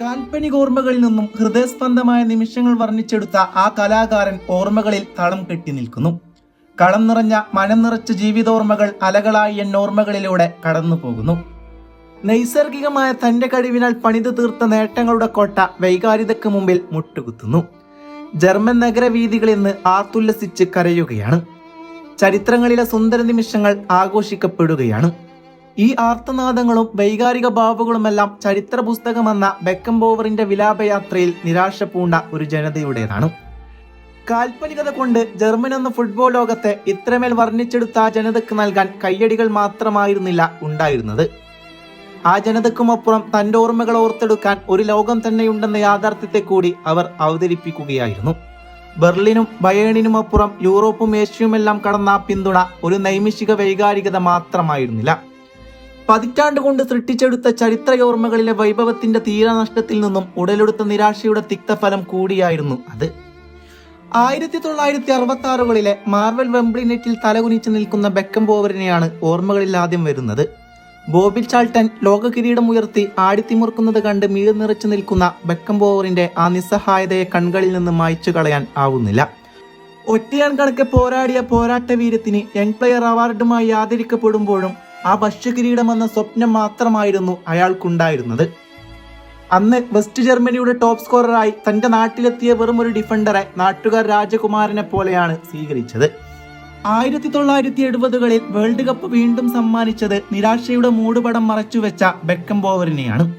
കാൽപ്പനിക ഓർമ്മകളിൽ നിന്നും ഹൃദയസ്പന്ദമായ നിമിഷങ്ങൾ വർണിച്ചെടുത്ത ആ കലാകാരൻ ഓർമ്മകളിൽ തളം കെട്ടി നിൽക്കുന്നു. കളം നിറഞ്ഞ മനം നിറച്ച ജീവിതോർമ്മകൾ അലകളായി എൻ ഓർമ്മകളിലൂടെ കടന്നു പോകുന്നു. നൈസർഗികമായ തന്റെ കഴിവിനാൽ പണിതു തീർത്ത നേട്ടങ്ങളുടെ കോട്ട വൈകാരിതയ്ക്ക് മുമ്പിൽ മുട്ടുകുത്തുന്നു. ജർമ്മൻ നഗരവീതികളിൽ നിന്ന് ആർത്തുല്ലസിച്ച് കരയുകയാണ്. ചരിത്രങ്ങളിലെ സുന്ദര നിമിഷങ്ങൾ ആഘോഷിക്കപ്പെടുകയാണ്. ഈ ആർത്തനാദങ്ങളും വൈകാരിക ഭാവുകളുമെല്ലാം ചരിത്ര പുസ്തകമെന്ന ബെക്കംബോവറിന്റെ വിലാപയാത്രയിൽ നിരാശ പൂണ്ട ഒരു ജനതയുടേതാണ്. കാൽപ്പനികത കൊണ്ട് ജർമ്മൻ എന്ന ഫുട്ബോൾ ലോകത്തെ ഇത്രമേൽ വർണിച്ചെടുത്ത ആ ജനതയ്ക്ക് നൽകാൻ കയ്യടികൾ മാത്രമായിരുന്നില്ല ഉണ്ടായിരുന്നത്. ആ ജനതയ്ക്കുമപ്പുറം തന്റെ ഓർമ്മകൾ ഓർത്തെടുക്കാൻ ഒരു ലോകം തന്നെയുണ്ടെന്ന യാഥാർത്ഥ്യത്തെ കൂടി അവർ അവതരിപ്പിക്കുകയായിരുന്നു. ബെർലിനും ബയേണിനും അപ്പുറം യൂറോപ്പും ഏഷ്യയുമെല്ലാം കടന്ന പിന്തുണ ഒരു നൈമിഷിക വൈകാരികത മാത്രമായിരുന്നില്ല. പതിറ്റാണ്ട് കൊണ്ട് സൃഷ്ടിച്ചെടുത്ത ചരിത്രയോർമ്മകളിലെ വൈഭവത്തിന്റെ തീരനഷ്ടത്തിൽ നിന്നും ഉടലെടുത്ത നിരാശയുടെ തിക്തഫലം കൂടിയായിരുന്നു അത്. ആയിരത്തി തൊള്ളായിരത്തി അറുപത്തി ആറുകളിലെ മാർവൽ വെംബ്ലി നെറ്റിൽ തലകുനിച്ച് നിൽക്കുന്ന ബെക്കം ബോവറിനെയാണ് ഓർമ്മകളിൽ ആദ്യം വരുന്നത്. ബോബിൽ ചാൾട്ടൻ ലോക കിരീടം ഉയർത്തി ആടിത്തിമുറുക്കുന്നത് കണ്ട് മീർ നിറച്ചു നിൽക്കുന്ന ബെക്കം ബോവറിന്റെ ആ നിസ്സഹായതയെ കൺകളിൽ നിന്ന് മായ്ച്ചു കളയാൻ ആവുന്നില്ല. ഒറ്റയാൻ കണക്കെ പോരാടിയ പോരാട്ട വീരത്തിന് യങ് പ്ലെയർ അവാർഡുമായി ആദരിക്കപ്പെടുമ്പോഴും ആ ഭക്ഷ്യകിരീടം എന്ന സ്വപ്നം മാത്രമായിരുന്നു അയാൾക്കുണ്ടായിരുന്നത്. അന്ന് വെസ്റ്റ് ജർമ്മനിയുടെ ടോപ്പ് സ്കോററായി തന്റെ നാട്ടിലെത്തിയ വെറും ഒരു ഡിഫൻഡറെ നാട്ടുകാർ രാജകുമാരനെ പോലെയാണ് സ്വീകരിച്ചത്. ആയിരത്തി തൊള്ളായിരത്തി എഴുപതുകളിൽ വേൾഡ് കപ്പ് വീണ്ടും സമ്മാനിച്ചത് നിരാശയുടെ മൂടുപടം മറച്ചുവെച്ച ബെക്കം ബോവറിനെയാണ്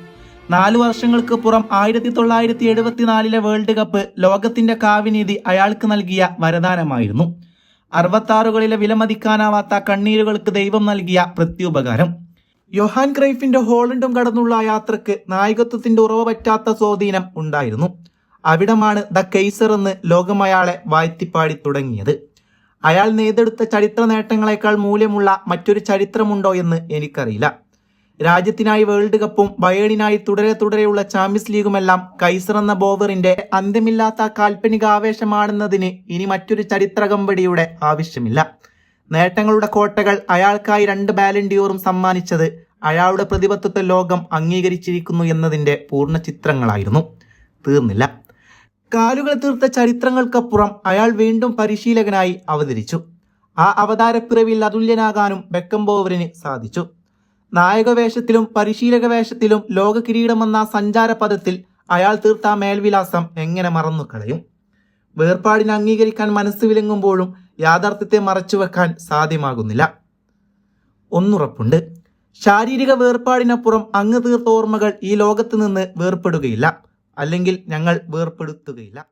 നാലു വർഷങ്ങൾക്ക് പുറം ആയിരത്തി തൊള്ളായിരത്തി എഴുപത്തിനാലിലെ വേൾഡ് കപ്പ് ലോകത്തിന്റെ കാവിനീതി അയാൾക്ക് നൽകിയ വരദാനമായിരുന്നു. അറുപത്താറുകളിലെ വിലമതിക്കാനാവാത്ത കണ്ണീരുകൾക്ക് ദൈവം നൽകിയ പ്രത്യുപകാരം. യൊഹാൻ ക്രൈഫിന്റെ ഹോളണ്ടും കടന്നുള്ള യാത്രയ്ക്ക് നായകത്വത്തിന്റെ ഉറവ് പറ്റാത്ത സ്വാധീനം ഉണ്ടായിരുന്നു. അവിടമാണ് ദ കെയ്സർ എന്ന് ലോകം അയാളെ വാഴ്ത്തിപ്പാടി തുടങ്ങിയത്. അയാൾ നെയ്തെടുത്ത ചരിത്ര നേട്ടങ്ങളെക്കാൾ മൂല്യമുള്ള മറ്റൊരു ചരിത്രമുണ്ടോ എന്ന് എനിക്കറിയില്ല. രാജ്യത്തിനായി വേൾഡ് കപ്പും ബയേണിനായി തുടരെ തുടരെയുള്ള ചാമ്പ്യൻസ് ലീഗുമെല്ലാം കൈസർ എന്ന ബോവറിന്റെ അന്ത്യമില്ലാത്ത കാൽപ്പനിക ആവേശമാണെന്നതിന് ഇനി മറ്റൊരു ചരിത്ര കമ്പടിയുടെ ആവശ്യമില്ല. നേട്ടങ്ങളുടെ കോട്ടകൾ അയാൾക്കായി രണ്ട് ബാലൻഡിയോറും സമ്മാനിച്ചത് അയാളുടെ പ്രതിബദ്ധത്തെ ലോകം അംഗീകരിച്ചിരിക്കുന്നു എന്നതിന്റെ പൂർണ ചിത്രങ്ങളായിരുന്നു. തീർന്നില്ല. കാലുകൾ തീർത്ത ചരിത്രങ്ങൾക്കപ്പുറം അയാൾ വീണ്ടും പരിശീലകനായി അവതരിച്ചു. ആ അവതാരപ്പിറവിൽ അതുല്യനാകാനും ബെക്കംബോവറിന് സാധിച്ചു. നായകവേഷത്തിലും പരിശീലക വേഷത്തിലും ലോക കിരീടമെന്ന സഞ്ചാര പദത്തിൽ അയാൾ തീർത്ത മേൽവിലാസം എങ്ങനെ മറന്നു കളയും? വേർപാടിനെ അംഗീകരിക്കാൻ മനസ്സ് വിലങ്ങുമ്പോഴും യാഥാർത്ഥ്യത്തെ മറച്ചുവെക്കാൻ സാധ്യമാകുന്നില്ല. ഒന്നുറപ്പുണ്ട്. ശാരീരിക വേർപാടിനപ്പുറം അങ്ങ് തീർത്ത ഓർമ്മകൾ ഈ ലോകത്ത് നിന്ന് വേർപ്പെടുകയില്ല. അല്ലെങ്കിൽ ഞങ്ങൾ വേർപ്പെടുത്തുകയില്ല.